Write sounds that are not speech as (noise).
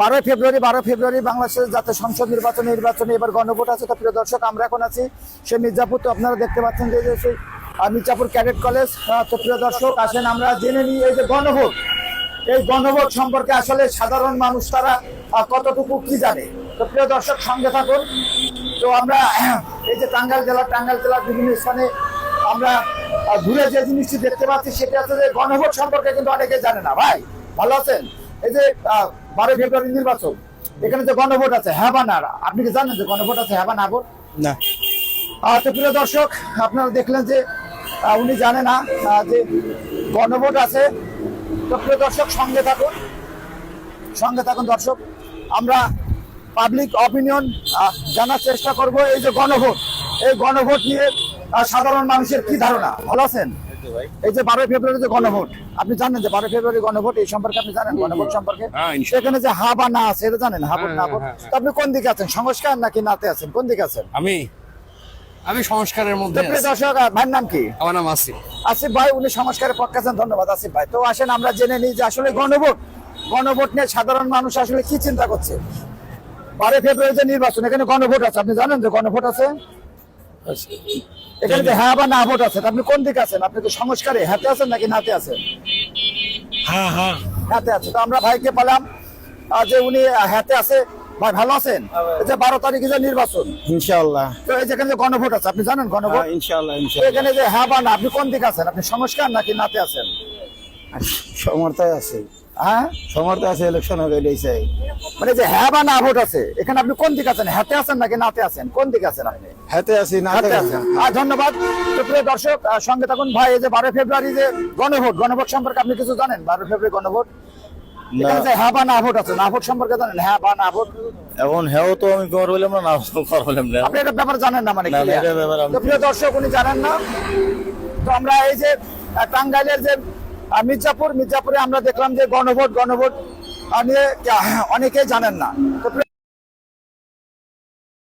বারোই ফেব্রুয়ারি বারো ফেব্রুয়ারি বাংলাদেশের জাতীয় সংসদ নির্বাচন, নির্বাচনে এবার গণভোট আছে। তো প্রিয় দর্শক, আমরা এখন আছি সেই মির্জাপুর। তো আপনারা দেখতে পাচ্ছেন যে সেই মির্জাপুর ক্যাডেট কলেজ। তো প্রিয় দর্শক, আসেন আমরা জেনে নিই এই যে গণভোট। এই গণভোট সম্পর্কে আসলে সাধারণ মানুষ তারা কতটুকু কি জানে? তো প্রিয় দর্শক, সঙ্গে থাকুন। তো আমরা, (clears throat) এই যে টাঙ্গাইল জেলা, টাঙ্গাইল জেলার বিভিন্ন স্থানে আমরা ঘুরে যে জিনিসটি দেখতে পাচ্ছি, সেটা হচ্ছে যে গণভোট সম্পর্কে কিন্তু অনেকে জানে না। ভাই, ভালো আছেন? এই যে বারোই ফেব্রুয়ারি নির্বাচন এখানে যে গণভোট আছে হ্যাঁ বা না আপনি কি জানেন যে গণভোট আছে হ্যাঁ না। ভোট না তো প্রিয় দর্শক আপনারা দেখলেন যে উনি জানে না যে গণভোট আছে। তো প্রিয় দর্শক সঙ্গে থাকুন সঙ্গে থাকুন দর্শক আমরা পাবলিক অপিনিয়ন জানার চেষ্টা করব। এই যে গণভোট এই গণভোট নিয়ে সাধারণ মানুষের কি ধারণা? ভালো আছেন? এই যে বারোই ফেব্রুয়ারি যে গণভোট আপনি জানেন যে বারোই ফেব্রুয়ারি গণভোট এই সম্পর্কে আপনি জানেন গণভোট সম্পর্কে? হ্যাঁ, সেখানে যে হা বা না আছে এটা জানেন হা ভোট না ভোট হ্যাঁ, হ্যাঁ, আপনি কোন দিকে আছেন সংস্কার নাকি নাতে আছেন? কোন দিকে আছেন? আমি? আমি সংস্কারের মধ্যে। দর্শক ভাইয়ের নাম কি? আমার নাম আসিফ। আসিফ ভাই উনি সংস্কারের পক্ষে আছেন ধন্যবাদ আসিফ ভাই। তো আসেন আমরা জেনে নিই যে আসলে গণভোট গণভোট নিয়ে সাধারণ মানুষ আসলে কি চিন্তা করছে? বারোই ফেব্রুয়ারি যে নির্বাচন এখানে গণভোট আছে আপনি জানেন যে গণভোট আছে? এখানে যে হ্যাঁ বা না ভোট আছে আপনি কোন দিকে আছেন? আপনি কি সংস্কারে হাতে আছেন নাকি নাতে আছেন? হ্যাঁ হ্যাঁ। হাতে আছে। তো আমরা ভাইকে পেলাম যে উনি হাতে আছে। ভাই ভালো আছেন? এই যে বারো তারিখে যে নির্বাচন। ইনশাআল্লাহ। তো এই যেখানে যে গণভোট আছে আপনি জানেন গণভোট? হ্যাঁ, ইনশাআল্লাহ এখানে যে হ্যাঁ বা না আপনি কোন দিকে আছেন? আপনি সংস্কার নাকি নাতে আছেন? সমর্থায় আছে। হ্যাঁ? সমর্থ আছে ইলেকশন গেলেই চাই মানে যে হ্যাঁ বা না ভোট আছে এখানে আপনি কোন দিকে আছেন? হাতে আছেন নাকি নাতে আছেন? কোন দিকে আছেন আপনি? হাতে আছি না হাতে আছেন। আর ধন্যবাদ। তো প্রিয় দর্শক সঙ্গে থাকুন ভাই এই যে বারো ফেব্রুয়ারি যে গণভোট গণভোট সম্পর্কে আপনি কিছু জানেন? বারো ফেব্রুয়ারি গণভোট? হ্যাঁ বা না ভোট আছে না ভোট সম্পর্কে জানেন? হ্যাঁ বা না ভোট? এখন হেও তো আমি কর বললাম না না কর বললাম না। আপনি এটা ব্যাপার জানেন না মানে প্রিয় দর্শক উনি জানেন না। তো আমরা এই যে টাঙ্গাইলের যে আহ, মির্জাপুর মির্জাপুরে আমরা দেখলাম যে গণভোট গণভোট নিয়ে আহ, অনেকেই জানেন না।